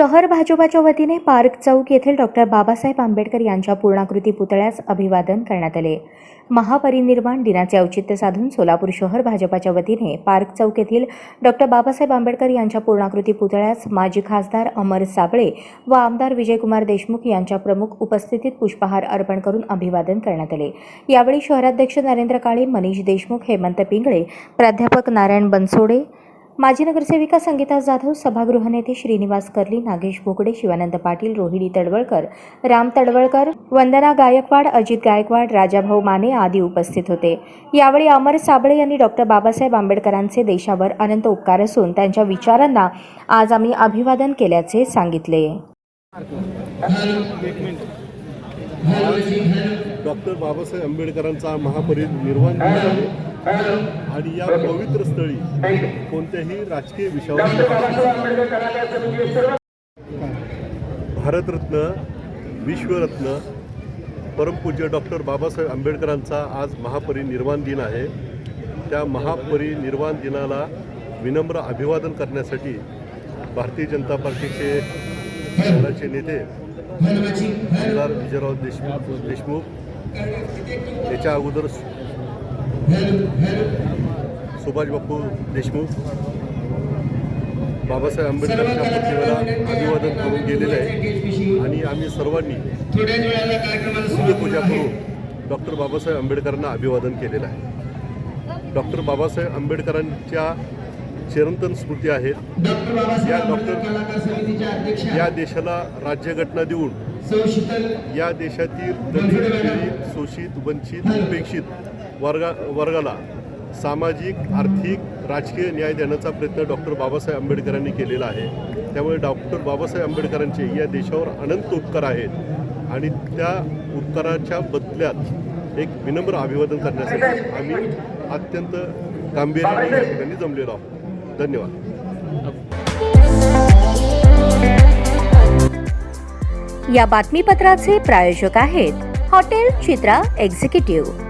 शहर भाजपाच्या वतीने पार्क चौक येथील डॉक्टर बाबासाहेब आंबेडकर यांच्या पूर्णाकृती पुतळ्यास अभिवादन करण्यात आले. महापरिनिर्वाण दिनाचे औचित्य साधून सोलापूर शहर भाजपाच्या वतीने पार्क चौक येथील डॉक्टर बाबासाहेब आंबेडकर यांच्या पूर्णाकृती पुतळ्यास माजी खासदार अमर साबळे व आमदार विजयकुमार देशमुख यांच्या प्रमुख उपस्थितीत पुष्पहार अर्पण करून अभिवादन करण्यात आले. यावेळी शहराध्यक्ष नरेंद्र काळे मनीष देशमुख हेमंत पिंगळे प्राध्यापक नारायण बनसोडे माजी नगरसेविका संगीता जाधव सभागृह नेते श्रीनिवास कर्ली नागेश भोगडे शिवानंद पाटील रोहिणी तडवळकर राम तडवळकर वंदना गायकवाड अजित गायकवाड राजाभाऊ माने आदी उपस्थित होते. यावेळी अमर साबळे यांनी डॉक्टर बाबासाहेब आंबेडकरांचे देशावर अनंत उपकार असून त्यांच्या विचारांना आज आम्ही अभिवादन केल्याचे सांगितले. डॉक्टर बाबासाहेब आंबेडकरांचा महापरिनिर्वाण आणि या पवित्र स्थळी कोणत्याही राजकीय विषयावर भारतरत्न विश्वरत्न परमपूज्य डॉक्टर बाबासाहेब आंबेडकरांचा आज महापरिनिर्वाण दिन आहे. त्या महापरिनिर्वाण दिनाला विनम्र अभिवादन करण्यासाठी भारतीय जनता पार्टीचे शहराचे नेते आमदार विजयराव देशमुख देशमुख याच्या अगोदर सुभाष बापू देशमुख बाबासाहेब आंबेडकरांच्या प्रतिमेला अभिवादन करून गेलेले आहे. आणि आम्ही सर्वांनी सूर्यपूजा करून डॉक्टर बाबासाहेब आंबेडकरांना अभिवादन केलेलं आहे. डॉक्टर बाबासाहेब आंबेडकरांच्या चिरंतन स्मृती आहेत. या डॉक्टर या देशाला राज्यघटना देऊन या देशातील दलित शोषित वंचित उपेक्षित वर्गा वर्गाला सामाजिक आर्थिक राजकीय न्याय देण्याचा प्रयत्न डॉक्टर बाबासाहेब आंबेडकरांनी केलेला आहे. त्यामुळे डॉक्टर बाबासाहेब आंबेडकरांचे या देशावर अनंत उपकार आहेत आणि त्या उपकाराच्या बदल्यात एक विनम्र अभिवादन करण्यासाठी आम्ही अत्यंत गांभीर्याने या ठिकाणी जमलेलो आहोत. धन्यवाद. या बातमीपत्राचे प्रायोजक आहेत हॉटेल चित्रा एक्झिक्युटिव्ह.